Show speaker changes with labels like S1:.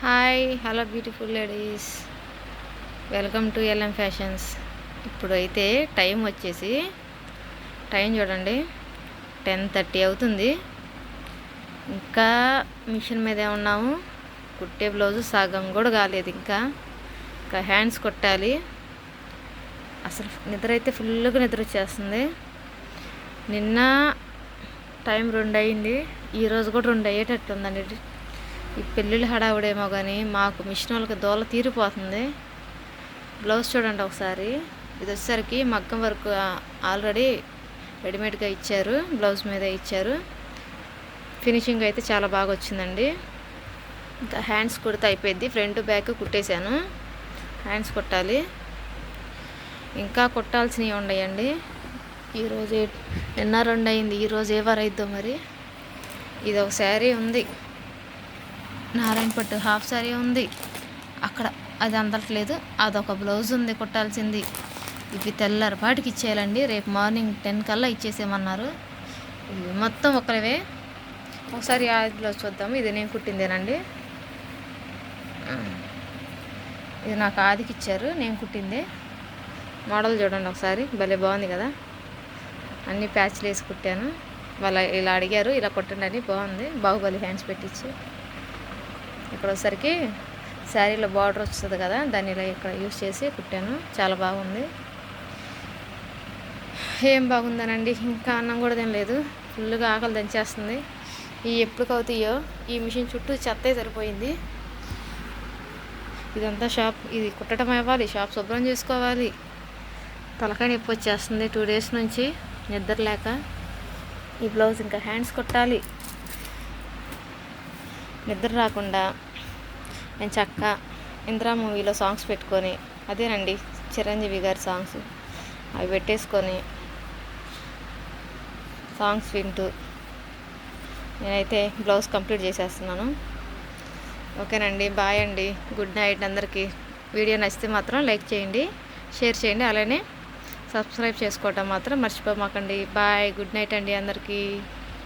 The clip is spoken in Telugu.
S1: Hi hello beautiful ladies welcome to LM fashions ఇప్పుడు అయితే టైం వచ్చేసి టైం చూడండి టెన్ థర్టీ అవుతుంది. ఇంకా మిషన్ మీదే ఉన్నాము కుట్టే బ్లౌజు సగం కూడా కాలేదు ఇంకా. ఇంకా హ్యాండ్స్ కొట్టాలి. అసలు నిద్ర అయితే ఫుల్గా నిద్ర వచ్చేస్తుంది. నిన్న టైం రెండు అయింది. ఈరోజు కూడా రెండు అయ్యేటట్టుందండి ఈ పెళ్ళిళ్ళు హడావుడేమో కానీ మాకు మిషన్ వాళ్ళకి దోల తీరిపోతుంది. బ్లౌజ్ చూడండి ఒకసారి. ఇది వచ్చేసరికి మగ్గం వర్క్ ఆల్రెడీ రెడీమేడ్గా ఇచ్చారు. బ్లౌజ్ మీద ఇచ్చారు. ఫినిషింగ్ అయితే చాలా బాగా వచ్చిందండి. ఇంకా హ్యాండ్స్ కుడితే అయిపోయింది. Front back కుట్టేశాను. హ్యాండ్స్ కుట్టాలి. ఇంకా కుట్టాల్సినవి ఉన్నాయండి. ఈరోజు ఎన్నో రెండు అయింది ఈరోజు ఏ వారు అయిద్దో మరి? ఇది ఒక శారీ ఉంది. నారాయణ పట్టు హాఫ్ శారీ ఉంది. అక్కడ అది అందట్లేదు. అదొక బ్లౌజ్ ఉంది కుట్టాల్సింది. ఇవి తెల్లరిపాటికి ఇచ్చేయాలండి. రేపు మార్నింగ్ టెన్ కల్లా ఇచ్చేసేయమన్నారు. ఇవి మొత్తం ఒకరివే. ఒకసారి ఆ బ్లౌజ్ చూద్దాము. ఇది నేను కుట్టిందేనండి? ఇది నాకు ఆదికి ఇచ్చారు. నేను కుట్టిందే. మోడల్ చూడండి ఒకసారి. భలే బాగుంది కదా. అన్ని ప్యాచ్లు వేసి కుట్టాను. వాళ్ళ ఇలా అడిగారు. ఇలా కుట్టండి అని బాగుంది. బాహుబలి హ్యాండ్స్ పెట్టించి. ఇక్కడ వచ్చేసరికి శారీలో బార్డర్ వస్తుంది కదా దాన్ని ఇలా ఇక్కడ యూస్ చేసి కుట్టాను. చాలా బాగుంది. ఏం బాగుందనండి ఇంకా అన్నం కూడా తినలేదు. ఫుల్గా ఆకలి దంచేస్తుంది. ఈ ఎప్పుడు అవుతాయో ఈ మిషన్ చుట్టూ చెత్తే సరిపోయింది. ఇదంతా షాప్ ఇది కుట్టడం అవ్వాలి షాప్ శుభ్రం చేసుకోవాలి. తలకాయ నొప్పి వచ్చేస్తుంది. టూ డేస్ నుంచి నిద్ర లేక ఈ బ్లౌజ్ ఇంకా హ్యాండ్స్ కుట్టాలి. నిద్ర రాకుండా నేను చక్క ఇంద్రా మూవీలో సాంగ్స్ పెట్టుకొని అదేనండి చిరంజీవి గారి సాంగ్స్ అవి పెట్టేసుకొని సాంగ్స్ వింటూ నేనైతే బ్లౌజ్ కంప్లీట్ చేసేస్తున్నాను. ఓకేనండి బాయ్ అండి. గుడ్ నైట్ అందరికీ. వీడియో నచ్చితే మాత్రం లైక్ చేయండి షేర్ చేయండి అలానే సబ్స్క్రైబ్ చేసుకోవటం మాత్రం మర్చిపోమాకండి. బాయ్ గుడ్ నైట్ అండి అందరికీ.